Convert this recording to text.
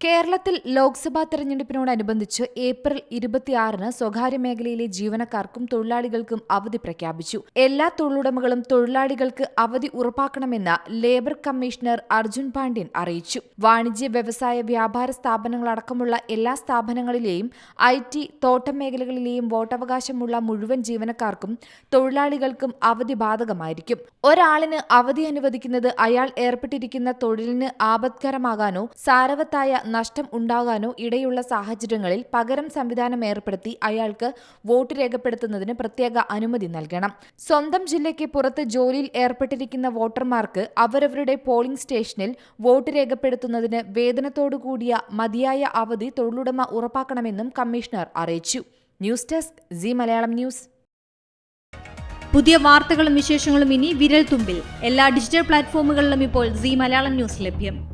കേരളത്തിൽ ലോക്സഭാ തെരഞ്ഞെടുപ്പിനോടനുബന്ധിച്ച് ഏപ്രിൽ ഇരുപത്തിയാറിന് സ്വകാര്യ മേഖലയിലെ ജീവനക്കാർക്കും തൊഴിലാളികൾക്കും അവധി പ്രഖ്യാപിച്ചു. എല്ലാ തൊഴിലുടമകളും തൊഴിലാളികൾക്ക് അവധി ഉറപ്പാക്കണമെന്ന് ലേബർ കമ്മീഷണർ അർജുൻ പാണ്ഡ്യൻ അറിയിച്ചു. വാണിജ്യ വ്യവസായ വ്യാപാര സ്ഥാപനങ്ങളടക്കമുള്ള എല്ലാ സ്ഥാപനങ്ങളിലെയും ഐ ടി തോട്ടം മേഖലകളിലെയും വോട്ടവകാശമുള്ള മുഴുവൻ ജീവനക്കാർക്കും തൊഴിലാളികൾക്കും അവധി ബാധകമായിരിക്കും. ഒരാളിന് അവധി അനുവദിക്കുന്നത് അയാൾ ഏർപ്പെട്ടിരിക്കുന്ന തൊഴിലിന് ആപത്കരമാകാനോ സാരവത്തായ നഷ്ടം ഉണ്ടാകാനോ ഇടയുള്ള സാഹചര്യങ്ങളിൽ പകരം സംവിധാനം ഏർപ്പെടുത്തി അയാൾക്ക് വോട്ട് രേഖപ്പെടുത്തുന്നതിന് പ്രത്യേക അനുമതി നൽകണം. സ്വന്തം ജില്ലയ്ക്ക് പുറത്ത് ജോലിയിൽ ഏർപ്പെട്ടിരിക്കുന്ന വോട്ടർമാർക്ക് അവരവരുടെ പോളിംഗ് സ്റ്റേഷനിൽ വോട്ട് രേഖപ്പെടുത്തുന്നതിന് വേതനത്തോടുകൂടിയ മതിയായ അവധി തൊഴിലുടമ ഉറപ്പാക്കണമെന്നും കമ്മീഷണർ അറിയിച്ചു. News desk G Malayalam news. പുതിയ വാർത്തകളും വിശേഷങ്ങളും ഇനി വിരൽ തുമ്പിൽ എല്ലാ ഡിജിറ്റൽ പ്ലാറ്റ്ഫോമുകളിലും ഇപ്പോൾ സി മലയാളം ന്യൂസ് ലഭ്യം.